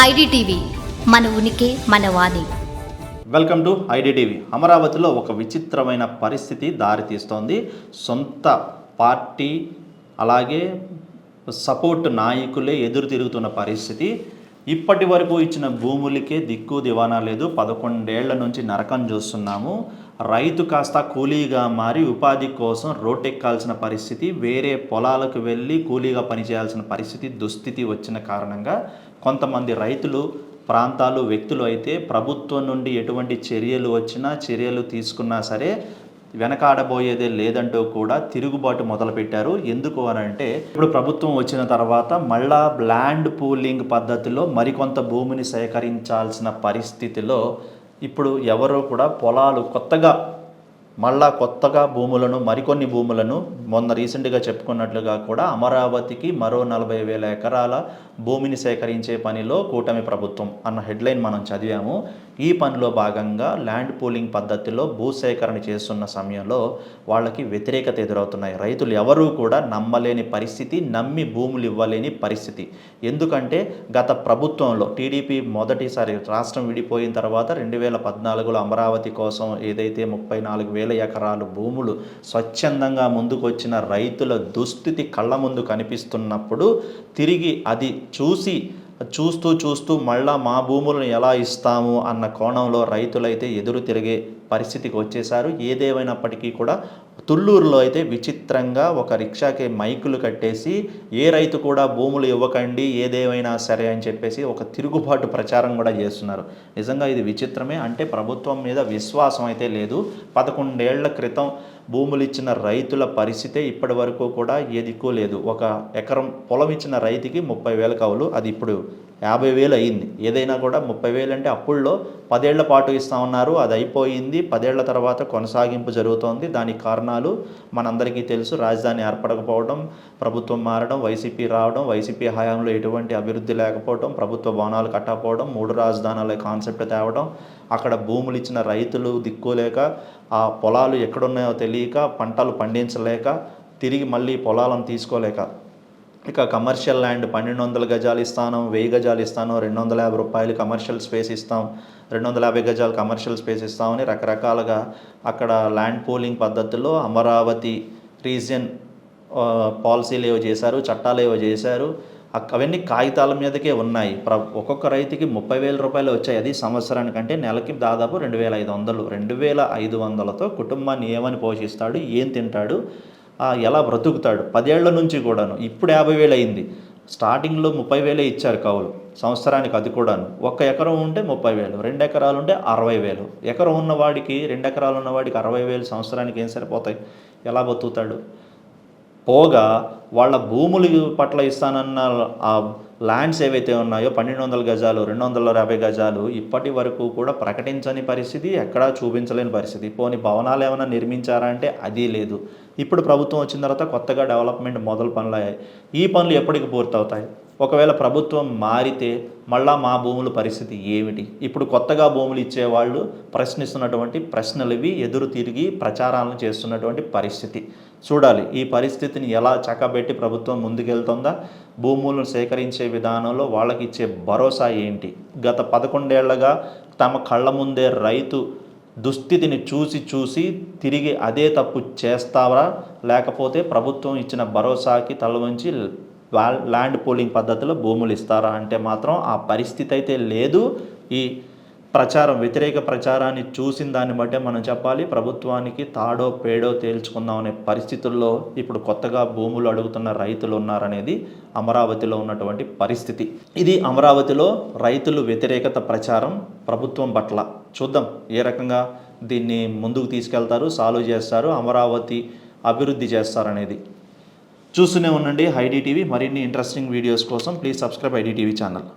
IDTV మన ఉనికి మన వాణి. Welcome to IDTV. అమరావతిలో ఒక విచిత్రమైన పరిస్థితి దారితీస్తోంది సొంత పార్టీ అలాగే సపోర్ట్ నాయకులే ఎదురు తిరుగుతున్న పరిస్థితి. ఇప్పటి వరకు ఇచ్చిన భూములకే దిక్కు దివానా లేదు. పదకొండేళ్ళ నుంచి నరకం చూస్తున్నాము. రైతు కాస్త కూలీగా మారి ఉపాధి కోసం రోడ్డెక్కాల్సిన పరిస్థితి వేరే పొలాలకు వెళ్ళి కూలీగా పనిచేయాల్సిన పరిస్థితి దుస్థితి వచ్చిన కారణంగా కొంతమంది రైతులు ప్రాంతాలు వ్యక్తులు అయితే ప్రభుత్వం నుండి ఎటువంటి చర్యలు వచ్చినా చర్యలు తీసుకున్నా సరే వెనకాడబోయేదే లేదంటూ కూడా తిరుగుబాటు మొదలుపెట్టారు. ఎందుకు అని అంటే ఇప్పుడు ప్రభుత్వం వచ్చిన తర్వాత మళ్ళా ల్యాండ్ పూలింగ్ పద్ధతిలో మరికొంత భూమిని సేకరించాల్సిన పరిస్థితిలో ఇప్పుడు ఎవరు కూడా పొలాలు కొత్తగా మళ్ళా కొత్తగా భూములను మరికొన్ని భూములను మొన్న రీసెంట్గా చెప్పుకున్నట్లుగా కూడా అమరావతికి మరో నలభై వేల ఎకరాల భూమిని సేకరించే పనిలో కూటమి ప్రభుత్వం అన్న హెడ్లైన్ మనం చదివాము. ఈ పనిలో భాగంగా ల్యాండ్ పూలింగ్ పద్ధతిలో భూసేకరణ చేస్తున్న సమయంలో వాళ్ళకి వ్యతిరేకత ఎదురవుతున్నాయి. రైతులు ఎవరూ కూడా నమ్మలేని పరిస్థితి నమ్మి భూములు ఇవ్వలేని పరిస్థితి. ఎందుకంటే గత ప్రభుత్వంలో టీడీపీ మొదటిసారి రాష్ట్రం విడిపోయిన తర్వాత రెండు వేల పద్నాలుగులో అమరావతి కోసం ఏదైతే ముప్పై నాలుగు వేల ఎకరాలు భూములు స్వచ్ఛందంగా ముందుకొచ్చిన రైతుల దుస్థితి కళ్ళ ముందు కనిపిస్తున్నప్పుడు తిరిగి అది చూసి చూస్తూ చూస్తూ మళ్ళా మా భూములను ఎలా ఇస్తాము అన్న కోణంలో రైతులైతే ఎదురు తిరిగే పరిస్థితికి వచ్చేసారు ఏదేమైనప్పటికీ కూడా తుళ్ళూరులో అయితే విచిత్రంగా ఒక రిక్షాకి మైకులు కట్టేసి ఏ రైతు కూడా భూములు ఇవ్వకండి ఏదేమైనా సరే అని చెప్పేసి ఒక తిరుగుబాటు ప్రచారం కూడా చేస్తున్నారు. నిజంగా ఇది విచిత్రమే. అంటే ప్రభుత్వం మీద విశ్వాసం అయితే లేదు. పదకొండేళ్ళ క్రితం భూములు ఇచ్చిన రైతుల పరిస్థితే ఇప్పటి వరకు కూడా ఏ లేదు. ఒక ఎకరం పొలం ఇచ్చిన రైతుకి ముప్పై వేల కవులు. అది ఇప్పుడు యాభై వేలు అయింది. ఏదైనా కూడా ముప్పై వేలు అంటే అప్పుల్లో పదేళ్ళ పాటు ఇస్తా ఉన్నారు. అది అయిపోయింది. పదేళ్ళ తర్వాత కొనసాగింపు జరుగుతోంది. దానికి కారణాలు మనందరికీ తెలుసు. రాజధాని ఏర్పడకపోవడం ప్రభుత్వం మారడం వైసీపీ రావడం వైసీపీ హయాంలో ఎటువంటి అభివృద్ధి లేకపోవడం ప్రభుత్వ భవనాలు కట్టకపోవడం మూడు రాజధానుల కాన్సెప్ట్ తేవడం అక్కడ భూములు ఇచ్చిన రైతులు దిక్కులేక ఆ పొలాలు ఎక్కడున్నాయో తెలియక పంటలు పండించలేక తిరిగి మళ్ళీ పొలాలను తీసుకోలేక. ఇక కమర్షియల్ ల్యాండ్ పన్నెండు వందల గజాలు ఇస్తాను వెయ్యి గజాలు ఇస్తాను రెండు వందల యాభై రూపాయలు కమర్షియల్ స్పేస్ ఇస్తాం రెండు వందల యాభై గజాలు కమర్షియల్ స్పేస్ ఇస్తామని రకరకాలుగా అక్కడ ల్యాండ్ పూలింగ్ పద్ధతిలో అమరావతి రీజియన్ పాలసీలు ఏవో చేశారు చట్టాలు ఏవో చేశారు. అవన్నీ కాగితాల మీదకే ఉన్నాయి. ప్ర ఒక్కొక్క రైతుకి ముప్పై వేల రూపాయలు వచ్చాయి. అది సంవత్సరానికంటే నెలకి దాదాపు రెండు వేల ఐదు వందలు. రెండు వేల ఐదు వందలతో కుటుంబాన్ని ఏమని పోషిస్తాడు? ఏం తింటాడు? ఎలా బ్రతుకుతాడు? పదేళ్ళ నుంచి కూడాను. ఇప్పుడు యాభై వేలు అయింది. స్టార్టింగ్లో ముప్పై వేలే ఇచ్చారు కవులు సంవత్సరానికి అది కూడాను. ఒక్క ఎకరం ఉంటే ముప్పై వేలు. రెండు ఎకరాలు ఉంటే అరవై వేలు. ఎకరం ఉన్నవాడికి రెండు ఎకరాలు ఉన్నవాడికి అరవై వేలు సంవత్సరానికి ఏం సరిపోతాయి? ఎలా బతుకుతాడు? పోగా వాళ్ళ భూములు పట్ల ఇస్తానన్న ఆ ల్యాండ్స్ ఏవైతే ఉన్నాయో పన్నెండు వందల గజాలు రెండు వందల యాభై గజాలు ఇప్పటి వరకు కూడా ప్రకటించని పరిస్థితి ఎక్కడా చూపించలేని పరిస్థితి. పోని భవనాలు ఏమైనా నిర్మించారా అంటే అది లేదు. ఇప్పుడు ప్రభుత్వం వచ్చిన తర్వాత కొత్తగా డెవలప్మెంట్ మొదలు పనులు అయ్యాయి. ఈ పనులు ఎప్పటికి పూర్తవుతాయి? ఒకవేళ ప్రభుత్వం మారితే మళ్ళా మా భూముల పరిస్థితి ఏమిటి? ఇప్పుడు కొత్తగా భూములు ఇచ్చేవాళ్ళు ప్రశ్నిస్తున్నటువంటి ప్రశ్నలు ఇవి ఎదురు తిరిగి ప్రచారాలను చేస్తున్నటువంటి పరిస్థితి. చూడాలి ఈ పరిస్థితిని ఎలా చక్కబెట్టి ప్రభుత్వం ముందుకెళ్తుందా? భూములను సేకరించే విధానంలో వాళ్ళకి ఇచ్చే భరోసా ఏంటి? గత పదకొండేళ్ళగా తమ కళ్ళ ముందే రైతు దుస్థితిని చూసి చూసి తిరిగి అదే తప్పు చేస్తావా లేకపోతే ప్రభుత్వం ఇచ్చిన భరోసాకి తలవంచి ల్యాండ్ పూలింగ్ పద్ధతిలో భూములు ఇస్తారా అంటే మాత్రం ఆ పరిస్థితి అయితే లేదు. ఈ ప్రచారం వ్యతిరేక ప్రచారాన్ని చూసిన దాన్ని బట్టే మనం చెప్పాలి ప్రభుత్వానికి తాడో పేడో తేల్చుకుందాం అనే పరిస్థితుల్లో ఇప్పుడు కొత్తగా భూములు అడుగుతున్న రైతులు ఉన్నారనేది అమరావతిలో ఉన్నటువంటి పరిస్థితి. ఇది అమరావతిలో రైతులు వ్యతిరేకత ప్రచారం ప్రభుత్వం పట్ల. చూద్దాం ఏ రకంగా దీన్ని ముందుకు తీసుకెళ్తారు సాల్వ్ చేస్తారు అమరావతి అభివృద్ధి చేస్తారనేది. చూస్తూనే ఉండండి ఐడి టీవీ. మరిన్ని ఇంట్రెస్టింగ్ వీడియోస్ కోసం please subscribe ID TV channel